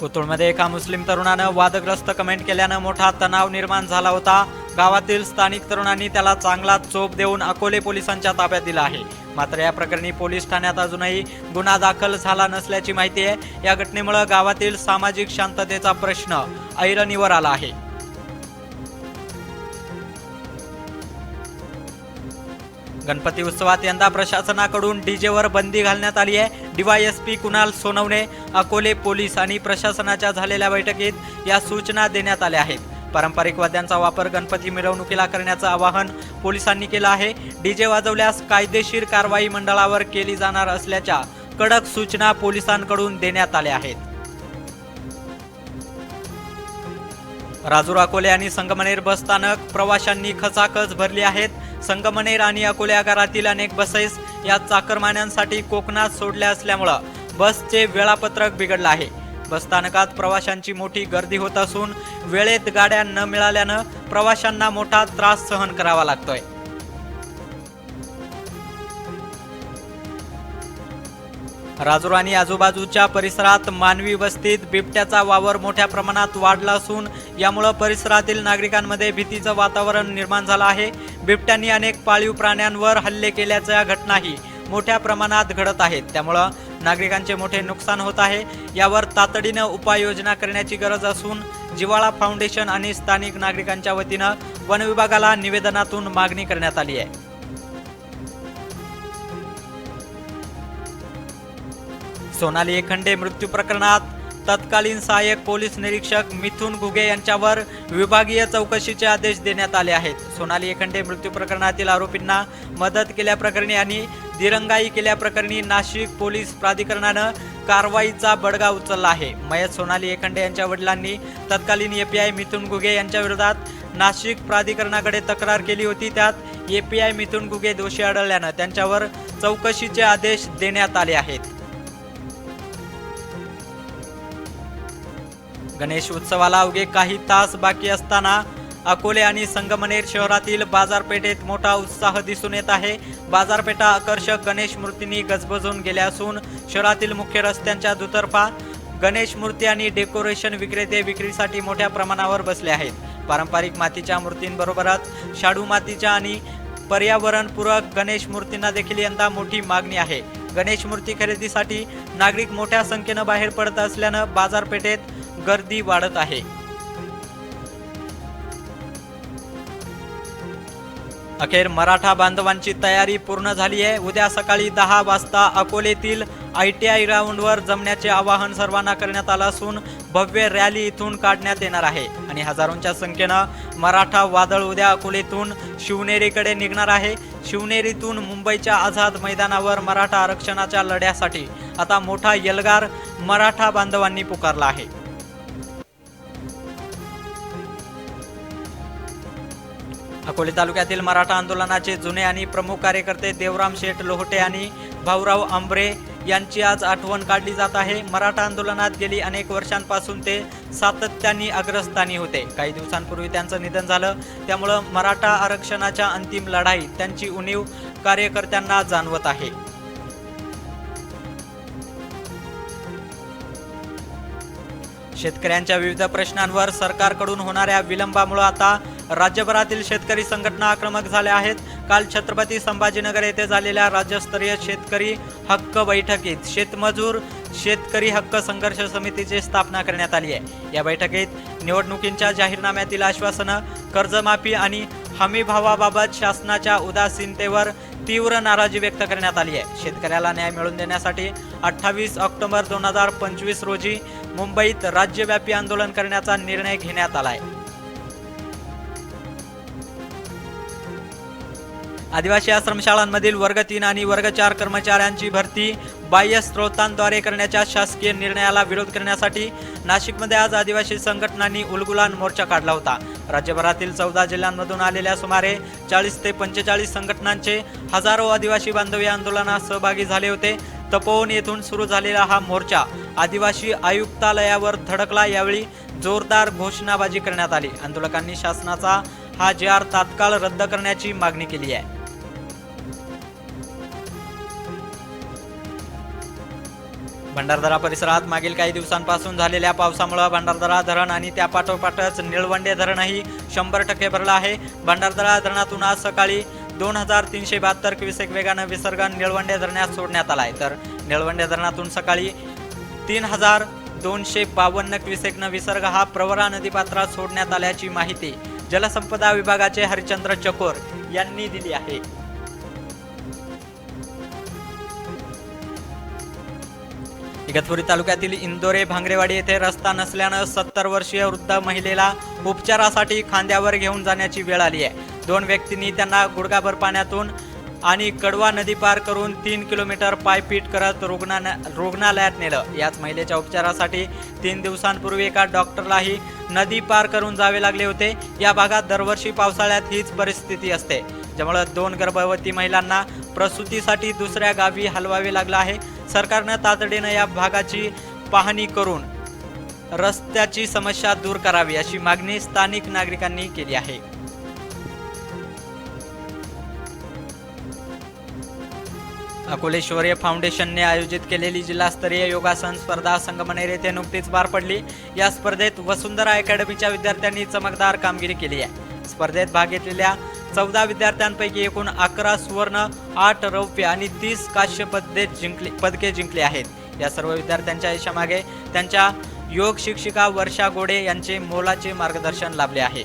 कोतुळमध्ये एका मुस्लिम तरुणानं वादग्रस्त कमेंट केल्यानं मोठा तणाव निर्माण झाला होता. गावातील स्थानिक तरुणांनी त्याला चांगला चोप देऊन अकोले पोलिसांच्या ताब्यात दिला आहे. मात्र या प्रकरणी पोलीस ठाण्यात अजूनही गुन्हा दाखल झाला नसल्याची माहिती आहे. या घटनेमुळे गावातील सामाजिक शांततेचा प्रश्न ऐरणीवर आला आहे. गणपती उत्सवात यंदा प्रशासनाकडून डीजेवर बंदी घालण्यात आली आहे. डीवायएसपी कुणाल सोनवणे अकोले पोलीस आणि प्रशासनाच्या झालेल्या बैठकीत या सूचना देण्यात आल्या आहेत. पारंपरिक वाद्यांचा वापर गणपती मिरवणुकीला करण्याचं आवाहन पोलिसांनी केलं आहे. डीजे वाजवल्यास कायदेशीर कारवाई मंडळावर केली जाणार असल्याच्या कडक सूचना पोलिसांकडून देण्यात आल्या आहेत. राजूर अकोले आणि संगमनेर बसस्थानक प्रवाशांनी खचाखच भरली आहेत. संगमनेर आणि अकोल्या आगारातील अनेक बसेस या चाकरमान्यांसाठी कोकणात सोडल्या असल्यामुळं बसचे वेळापत्रक बिघडलं आहे. बस स्थानकात प्रवाशांची मोठी गर्दी होत असून वेळेत गाड्या न मिळाल्यानं प्रवाशांना मोठा त्रास सहन करावा लागतोय. राजूर आणि आजूबाजूच्या परिसरात मानवी वस्तीत बिबट्याचा वावर मोठ्या प्रमाणात वाढला असून यामुळं परिसरातील नागरिकांमध्ये भीतीचं वातावरण निर्माण झालं आहे. बिबट्यांनी अनेक पाळीव प्राण्यांवर हल्ले केल्याच्या घटनाही मोठ्या प्रमाणात घडत आहेत. त्यामुळं नागरिकांचे मोठे नुकसान होत आहे. यावर तातडीनं उपाययोजना करण्याची गरज असून जिवाळा फाउंडेशन आणि स्थानिक नागरिकांच्या वतीनं वन विभागाला निवेदनातून मागणी करण्यात आली आहे. सोनाली एखंडे मृत्यू प्रकरणात तत्कालीन सहाय्यक पोलीस निरीक्षक मिथुन घुगे यांच्यावर विभागीय चौकशीचे आदेश देण्यात आले आहेत. सोनाली एखंडे मृत्यू प्रकरणातील आरोपींना मदत केल्याप्रकरणी आणि दिरंगाई केल्याप्रकरणी नाशिक पोलीस प्राधिकरणानं कारवाईचा बडगा उचलला आहे. मयत सोनाली एखंडे यांच्या वडिलांनी तत्कालीन एपीआय मिथुन घुगे यांच्या विरोधात नाशिक प्राधिकरणाकडे तक्रार केली होती. त्यात एपीआय मिथुन घुगे दोषी आढळल्यानं त्यांच्यावर चौकशीचे आदेश देण्यात आले आहेत. गणेश उत्सवाला अवघे काही तास बाकी असताना अकोले आणि संगमनेर शहरातील बाजारपेठेत मोठा उत्साह दिसून येत आहे. बाजारपेठा आकर्षक गणेश मूर्तींनी गजबजून गेल्या असून शहरातील मुख्य रस्त्यांच्या दुतर्फा गणेश मूर्ती आणि डेकोरेशन विक्रेते विक्रीसाठी मोठ्या प्रमाणावर बसले आहेत. पारंपरिक मातीच्या मूर्तींबरोबरच शाडू मातीच्या आणि पर्यावरणपूरक गणेश मूर्तींना देखील यंदा मोठी मागणी आहे. गणेश मूर्ती खरेदीसाठी नागरिक मोठ्या संख्येनं बाहेर पडत असल्यानं बाजारपेठेत गर्दी वाढत आहे. अखेर मराठा बांधवांची तयारी पूर्ण झाली आहे. उद्या सकाळी दहा वाजता अकोलेतील आय टी आय ग्राउंडवर जमण्याचे आवाहन सर्वांना करण्यात आलं असून भव्य रॅली इथून काढण्यात येणार आहे. आणि हजारोंच्या संख्येनं मराठा वादळ उद्या अकोलेतून शिवनेरीकडे निघणार आहे. शिवनेरीतून मुंबईच्या आझाद मैदानावर मराठा आरक्षणाच्या लढ्यासाठी आता मोठा यलगार मराठा बांधवांनी पुकारला आहे. अकोले तालुक्यातील मराठा आंदोलनाचे जुने आणि प्रमुख कार्यकर्ते देवराम शेठ लोहटे आणि भाऊराव आंबरे यांची आज आठवण काढली जात आहे. मराठा आंदोलनात गेली अनेक वर्षांपासून ते सातत्याने अग्रस्थानी होते. काही दिवसांपूर्वी त्यांचं निधन झालं. त्यामुळं मराठा आरक्षणाच्या अंतिम लढाईत त्यांची उणीव कार्यकर्त्यांना जाणवत आहे. शेतकऱ्यांच्या विविध प्रश्नांवर सरकारकडून होणाऱ्या विलंबामुळे आता राज्यभरातील शेतकरी संघटना आक्रमक झाल्या आहेत. काल छत्रपती संभाजीनगर येथे झालेल्या राज्यस्तरीय शेतकरी हक्क बैठकीत शेतमजूर शेतकरी हक्क संघर्ष समितीची स्थापना करण्यात आली आहे. या बैठकीत निवडणुकींच्या जाहीरनाम्यातील आश्वासनं कर्जमाफी आणि हमीभावाबाबत शासनाच्या उदासीनतेवर तीव्र नाराजी व्यक्त करण्यात आली आहे. शेतकऱ्याला न्याय मिळवून देण्यासाठी अठ्ठावीस ऑक्टोबर दोन हजार पंचवीस रोजी मुंबईत राज्यव्यापी आंदोलन करण्याचा निर्णय घेण्यात आला आहे. आदिवासी आश्रमशाळांमधील वर्ग तीन आणि वर्ग चार कर्मचाऱ्यांची भरती बाह्य स्रोतांद्वारे करण्याच्या शासकीय निर्णयाला विरोध करण्यासाठी नाशिकमध्ये आज आदिवासी संघटनांनी उलगुलान मोर्चा काढला होता. राज्यभरातील चौदा जिल्ह्यांमधून आलेल्या सुमारे चाळीस ते पंचेचाळीस संघटनांचे हजारो आदिवासी बांधव या आंदोलनात सहभागी झाले होते. तपोवन येथून सुरू झालेला हा मोर्चा आदिवासी आयुक्तालयावर धडकला यावेळी जोरदार घोषणाबाजी करण्यात आली. आंदोलकांनी शासनाचा हा जे आर तात्काळ रद्द करण्याची मागणी केली आहे. भंडारदरा परिसरात मागील काही दिवसांपासून झालेल्या पावसामुळे भंडारदरा धरण आणि त्या पाठोपाठच निळवंडे धरणही शंभर टक्के भरलं आहे. भंडारदरा धरणातून आज सकाळी दोन हजार तीनशे बहात्तर क्युसेक वेगानं विसर्ग निळवंडे धरणात सोडण्यात आला आहे तर निळवंडे धरणातून सकाळी तीन हजार दोनशे बावन्न क्युसेकनं विसर्ग हा प्रवरा नदीपात्रात सोडण्यात आल्याची माहिती जलसंपदा विभागाचे हरिचंद्र चकोर यांनी दिली आहे. इगतपुरी तालुक्यातील इंदोरे भांगरेवाडी येथे रस्ता नसल्यानं सत्तर वर्षीय वृद्ध महिलेला उपचारासाठी खांद्यावर घेऊन जाण्याची वेळ आली आहे. दोन व्यक्तींनी त्यांना गुडघाभर पाण्यातून आणि कडवा नदी पार करून तीन किलोमीटर पायपीट करत रुग्णा रुग्णालयात नेलं. याच महिलेच्या उपचारासाठी तीन दिवसांपूर्वी एका डॉक्टरलाही नदी पार करून जावे लागले होते. या भागात दरवर्षी पावसाळ्यात हीच परिस्थिती असते. ज्यामुळे दोन गर्भवती महिलांना प्रसूतीसाठी दुसऱ्या गावी हलवावे लागलं आहे. सरकारनं तातडीनं या भागाची पाहणी करून रस्त्याची समस्या दूर करावी अशी मागणी स्थानिक नागरिकांनी केली आहे. अकोले शौर्य फाउंडेशनने आयोजित केलेली जिल्हास्तरीय योगासन स्पर्धा संगमनेर येथे नुकतीच पार पडली. या स्पर्धेत वसुंधरा अकॅडमीच्या विद्यार्थ्यांनी चमकदार कामगिरी केली आहे. स्पर्धेत भाग घेतलेल्या चौदा विद्यार्थ्यांपैकी एकूण अकरा सुवर्ण आठ रौप्य आणि तीस काश्य पदे जिंकली पदके जिंकली आहेत. या सर्व विद्यार्थ्यांच्या यशामागे त्यांच्या योग शिक्षिका वर्षा गोडे यांचे मोलाचे मार्गदर्शन लाभले आहे.